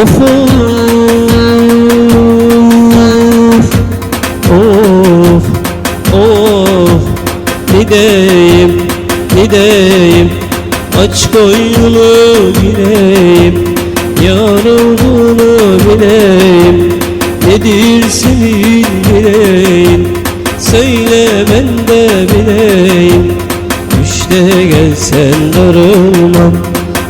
Of of of. Of Ne deyim ne deyim Aç koynunu gireyim Yar olduğunu bileyim. Nedir senin yüreğin? Söyle ben de bileyim. Üçte gelsen darılmam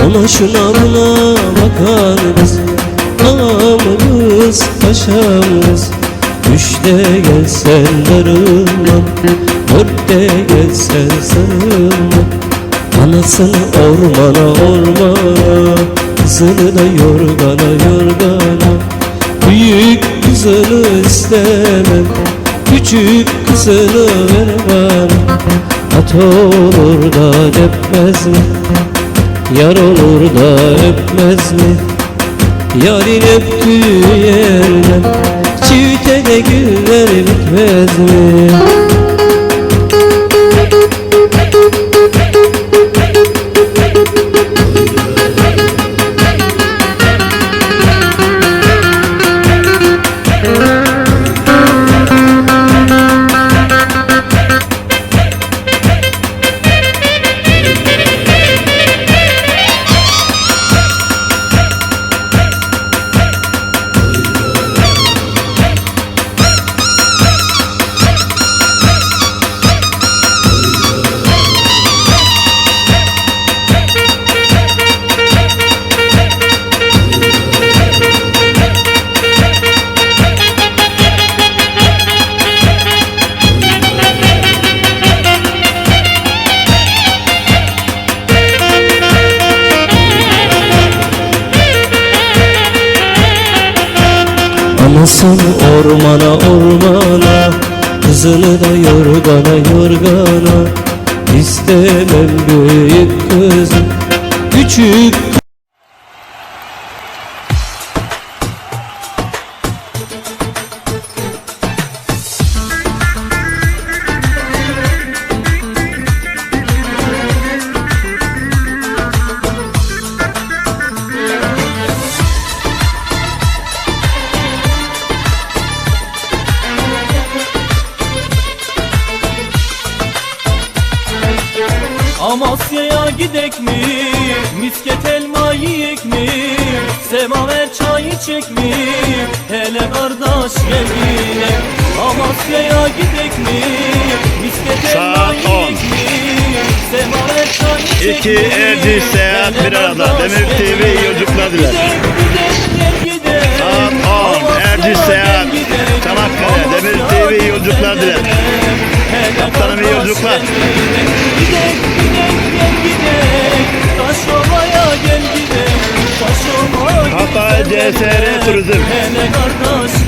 Buna bakan kız Ağamız paşamız. Üçte gelsen darılmam Dörtte gelsen sarılmam Anasını ormana ormana Kızını da yorgana yorgana. Büyük kızını istemem Küçük kızını ver bana At olur da öpmez mi? Yar olur da öpmez mi? Yarın öptüğü yerden Çiftede güller bitmez mi? Anasını ormana ormana Kızını da yorgana yorgana İstemem büyük kızım Küçük Amasya'ya gidek mi? Saat on. yiyek mi? Semaver çay içek İki mi? erci seyahat bir arada. Demir TV gidelim. yolculuklar diler. Gidek, gidek, gel gidelim. Saat 10 Amasya'ya erci gel seyahat. Çanakkale Demir TV yolculuklar gel diler. gidelim. Hele Kaptanım iyi yolculuklar. Gidek, gidek, CSR Turizm.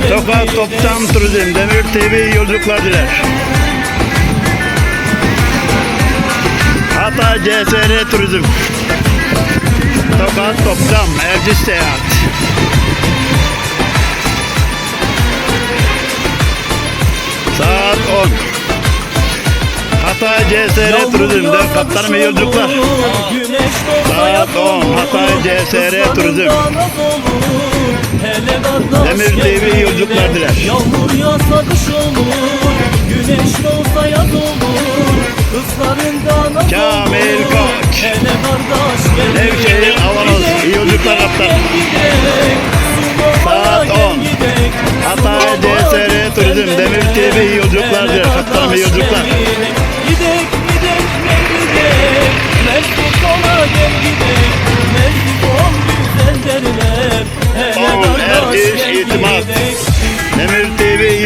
Tokat. Topçam Turizm Demir TV yolculuklar diler. Hatay CSR Turizm Tokat Topçam Erciş Seyahat Saat 10. Hatay CSR Turizm'de kaptanım iyi yolculuklar. Saat 10, Hatay CSR Turizm. Demir TV iyi yolculuklar diler. Yağmur yağsa kış olur Güneşli olsa yaz olur Kızlarında naz Kamil. Koç. Nevşehir. Avanos. İyi yolculuklar gidek,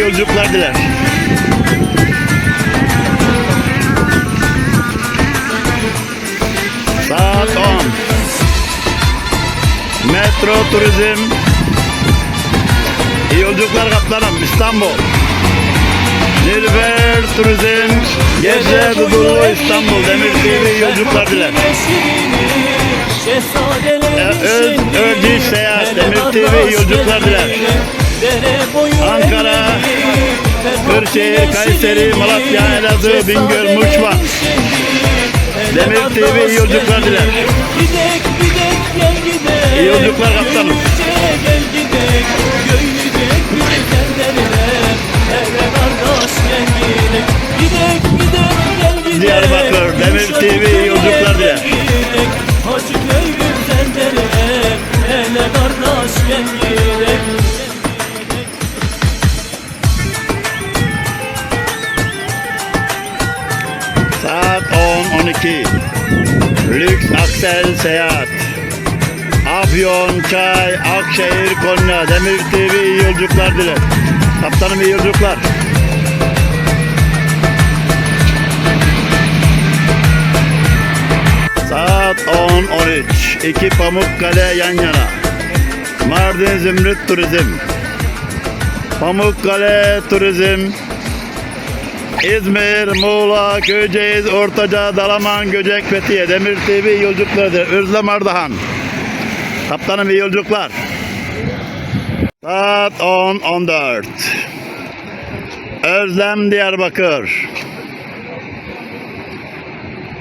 yolculuklar diler. Saat 10. Metro Turizm. İyi yolculuklar kaptanım İstanbul. Nilüfer Turizm. Gece Dudullu İstanbul. Demir TV yolculuklar diler. E, Öz- Ördiş Seyahat, Demir TV yolculuklar diler. Ankara, Kırşehir, Kayseri, Malatya, Elazığ, Bingöl, Muşva. Demir TV iyi yolculuklar diler. Gidek gidek gel gidek İyi yolculuklar kaptanım. Diyarbakır, Demir TV iyi yolculuklar diler. Hacı köy güzel Hele kardeş gel Aksel Seyahat. Afyon, Çay, Akşehir, Konya, Demir TV iyi yolculuklar diler. Kaptanım iyi yolculuklar. Saat 10-13. İki Pamukkale yan yana. Mardin Zümrüt Turizm. Pamukkale Turizm. İzmir, Muğla, Köyceğiz, Ortaca, Dalaman, Göcek, Fethiye, Demir TV iyi yolculuklardır. Özlem Ardahan. Kaptanım iyi yolculuklar. Saat 10-14. Özlem Diyarbakır.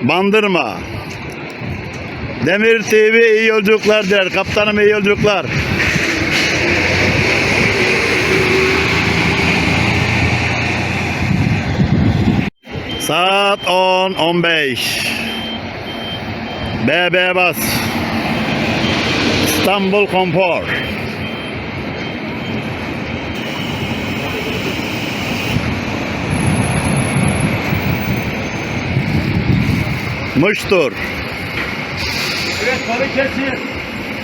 Bandırma. Demir TV iyi yolculuklar der. Kaptanım iyi yolculuklar. Saat 10-15. BB Bas. İstanbul Konfor. Muştur.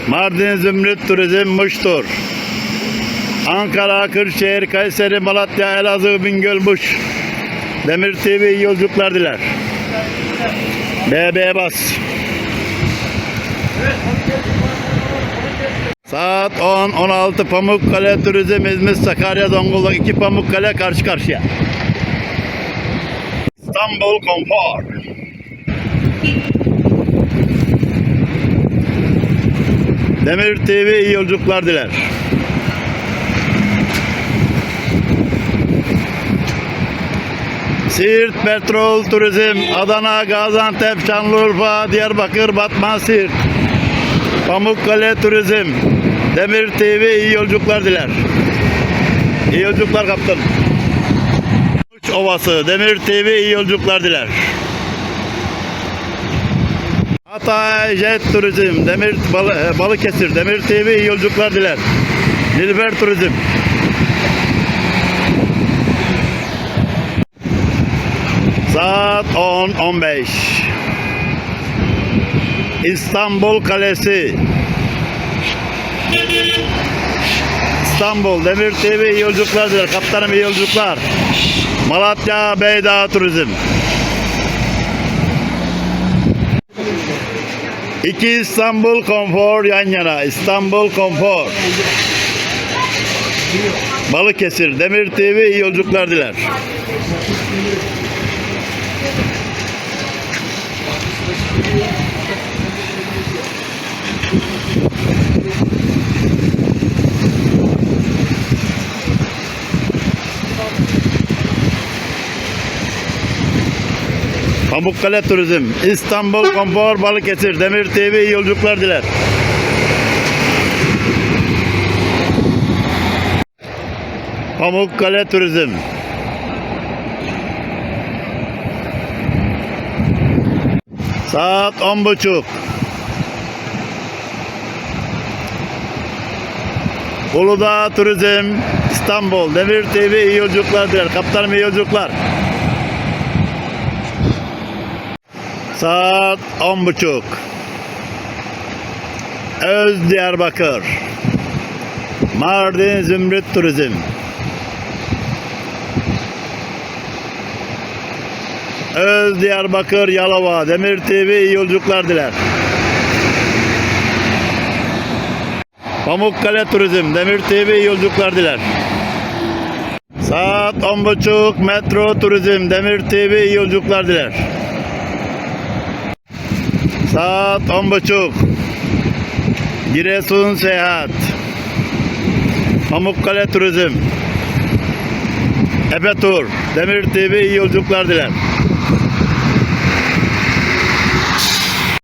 Mardin Zümrüt Turizm Muştur. Ankara, Kırşehir, Kayseri, Malatya, Elazığ, Bingöl, Muş. Demir TV iyi yolculuklar diler. BB bas. Saat 10-16 Pamukkale Turizm İzmir Sakarya Zonguldak iki Pamukkale karşı karşıya. İstanbul Konfor. Demir TV iyi yolculuklar diler. Siirt Petrol Turizm, Adana, Gaziantep, Şanlıurfa, Diyarbakır, Batman, Siirt. Pamukkale Turizm, Demir TV iyi yolculuklar diler. İyi yolculuklar kaptan. Uç Ovası, Demir TV iyi yolculuklar diler. Hatay Jet Turizm, Demir Balı, Balıkesir, Demir TV iyi yolculuklar diler. Nilüfer Turizm. Saat 10-15. İstanbul Kalesi. İstanbul Demir TV iyi yolculuklar diler. Kaptanım iyi yolculuklar. Malatya Beydağ Turizm. İki İstanbul Konfor yan yana. İstanbul Konfor. Balıkesir Demir TV iyi yolculuklar diler. Pamukkale Turizm, İstanbul Konfor Balıkesir, Demir TV iyi yolculuklar diler. Pamukkale Turizm. Saat on buçuk. Uludağ Turizm, İstanbul, Demir TV iyi yolculuklar diler. Kaptanım iyi yolculuklar. Saat on buçuk. Öz Diyarbakır. Mardin Zümrüt Turizm. Öz Diyarbakır Yalova Demir TV iyi yolculuklar diler. Pamukkale Turizm Demir TV iyi yolculuklar diler. Saat 10.30 Metro Turizm Demir TV iyi yolculuklar diler. Saat 10.30 Giresun Seyahat. Pamukkale Turizm. Efe Tur. Demir TV iyi yolculuklar diler.